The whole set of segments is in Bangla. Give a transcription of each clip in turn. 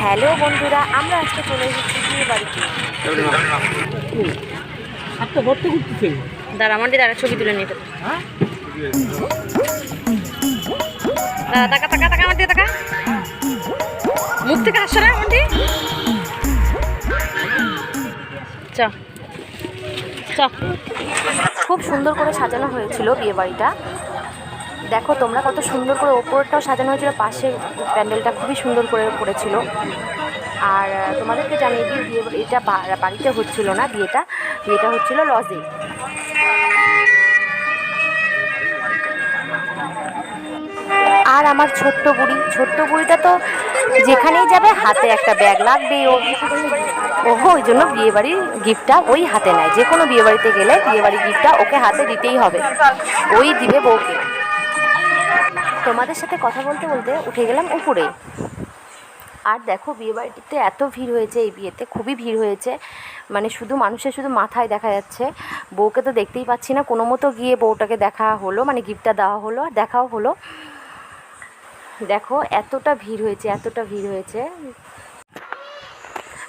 হ্যালো বন্ধুরা আমরা আজকে চলে এসেছি বিয়ে বাড়িতে। দাঁড়া আমার দাঁড়া ছবি তুলে নিতে হ্যাঁ দাঁড়া তাকা আমার মুখ থেকে হাসছো না চ। খুব সুন্দর করে সাজানো হয়েছিল বিয়ে বাড়িটা। দেখো, তোমরা কত সুন্দর করে ওপরটাও সাজানো হয়েছিল, পাশের প্যান্ডেলটা খুবই সুন্দর করে করেছিল আর তোমাদেরকে জানিয়ে দিই, বিয়ে এটা বাড়িতে হচ্ছিল না বিয়েটা বিয়েটা হচ্ছিল লজে। আর আমার ছোট্ট বুড়ি, ছোট্ট বুড়িটা তো যেখানেই যাবে, হাতে একটা ব্যাগ লাগবেই ও। ওহো, ওই জন্য বিয়েবাড়ির গিফটটা ওই হাতে নেয়। যে কোনো বিয়েবাড়িতে গেলে বিয়েবাড়ির গিফটটা ওকে হাতে দিতেই হবে। ওই দিবে বউকে। তোমাদের সাথে কথা বলতে বলতে উঠে গেলাম উপরে। আর দেখো বিয়ে বাড়িটিতে এত ভিড় হয়েছে, এই বিয়েতে খুবই ভিড় হয়েছে। মানে শুধু মানুষের শুধু মাথায় দেখা যাচ্ছে। বউকে তো দেখতেই পাচ্ছি না। কোনো মতো গিয়ে বউটাকে দেখা হলো মানে গিফটটা দেওয়া হলো, আর দেখাও হলো। দেখো, এতটা ভিড় হয়েছে, এতটা ভিড় হয়েছে।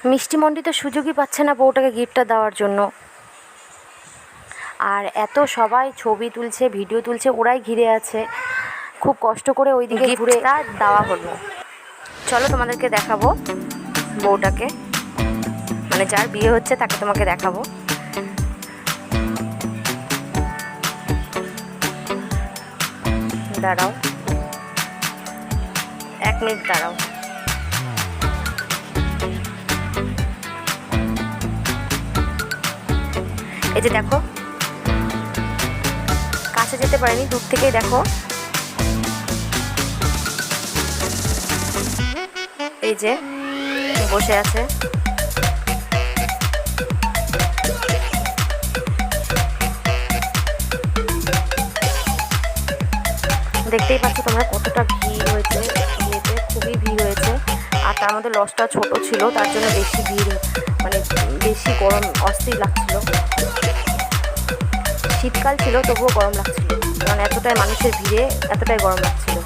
মিষ্টি মন্ডি তো সুযোগই পাচ্ছে না বউটাকে গিফটটা দেওয়ার জন্য। আর এত সবাই ছবি তুলছে, ভিডিও তুলছে, ওরাই ঘিরে আছে। খুব কষ্ট করে ওইদিকে ঘুরে দেওয়া হলো। চলো তোমাদেরকে দেখাবো বউটাকে। মানে যার বিয়ে হচ্ছে তাকে তোমাকে দেখাবো। দাঁড়াও। এক মিনিট দাঁড়াও। এই যে দেখো কাছে যেতে পারেনি দূর থেকেই দেখো। এই যে, বসে আছে। দেখতেই পাচ্ছ তোমরা কতটা ভিড় হয়েছে বিয়েতে খুবই ভিড় হয়েছে। আর তার মধ্যে লসটা ছোট ছিল, তার জন্য বেশি ভিড় মানে বেশি গরম অস্থির লাগছিল। শীতকাল ছিল, তবুও গরম লাগছিল। কারণ এতটাই মানুষের ভিড়ে, এতটাই গরম লাগছিল।